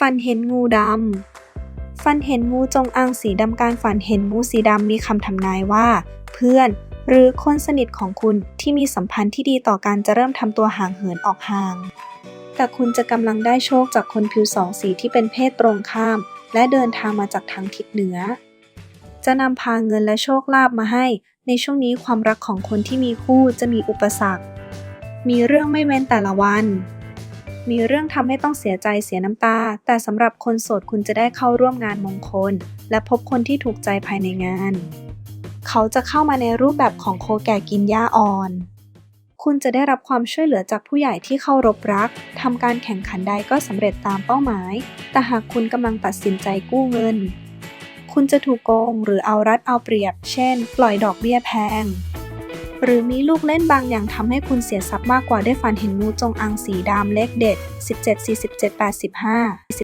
ฝันเห็นงูดำ ฝันเห็นงูจงอางสีดำการฝันเห็นงูสีดำมีคำทำนายว่า เพื่อนหรือคนสนิทของคุณที่มีสัมพันธ์ที่ดีต่อกันจะเริ่มทำตัวห่างเหินออกห่าง แต่คุณจะกำลังได้โชคจากคนผิวสองสีที่เป็นเพศตรงข้าม และเดินทางมาจากทางทิศเหนือ จะนำพาเงินและโชคลาภมาให้ ในช่วงนี้ความรักของคนที่มีคู่จะมีอุปสรรค มีเรื่องไม่เว้นแต่ละวัน มีเรื่องทำให้ต้องเสียใจเสียน้ำตา แต่สำหรับคนโสดคุณจะได้เข้าร่วมงานมงคล และพบคนที่ถูกใจภายในงาน เขาจะเข้ามาในรูปแบบของโคแก่กินหญ้าอ่อน คุณจะได้รับความช่วยเหลือจากผู้ใหญ่ที่เคารพรักทำการแข่งขันใดก็สำเร็จตามเป้าหมาย แต่หากคุณกำลังตัดสินใจกู้เงิน คุณจะถูกโกงหรือเอารัดเอาเปรียบ เช่น ปล่อยดอกเบี้ยแพง หรือมีลูกเล่นบางอย่างทำให้คุณเสียทรัพย์มากกว่าได้ฝันเห็นงูจงอางสีดำเล็กเด็ด 17 47 85